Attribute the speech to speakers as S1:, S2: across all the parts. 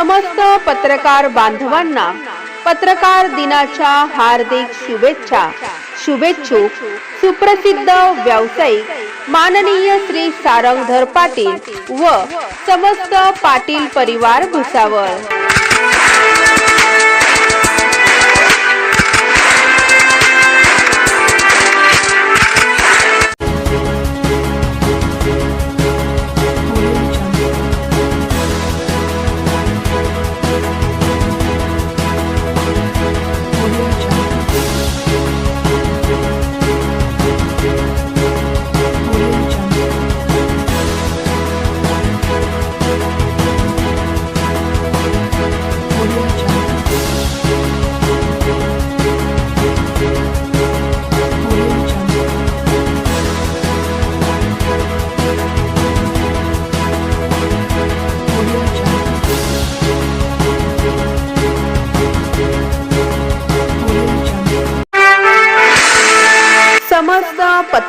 S1: समस्त पत्रकार बांधवांना पत्रकार दिनाच्या हार्दिक शुभेच्छा. शुभेच्छुक सुप्रसिद्ध व्यावसायिक माननीय श्री सारंगधर पाटील व समस्त पाटील परिवार भुसावळ.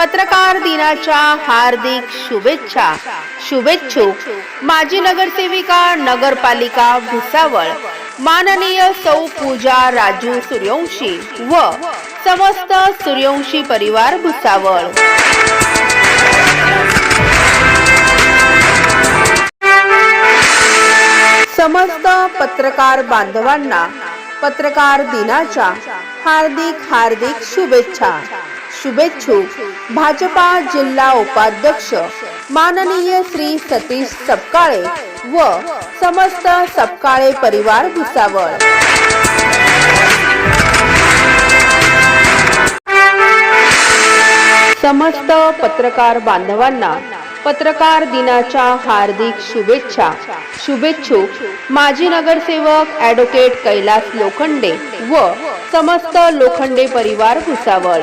S1: पत्रकार दिनाच्या हार्दिक शुभेच्छा. शुभेच्छुक माजी नगरसेविका नगरपालिका भुसावळ. माननीय सौ पूजा राजू सूर्यवंशी व समस्त सूर्यवंशी परिवार भुसावळ. समस्त पत्रकार बांधवांना पत्रकार दिनाच्या हार्दिक हार्दिक शुभेच्छा. शुभेच्छुक भाजपा जिल्हा उपाध्यक्ष माननीय श्री सतीश सपकाळे व समस्त सपकाळे परिवार भुसावळ. समस्त पत्रकार बांधवांना पत्रकार दिनाच्या हार्दिक शुभेच्छा. शुभेच्छुक माजी नगरसेवक ॲडव्होकेट कैलास लोखंडे व समस्त लोखंडे परिवार भुसावळ.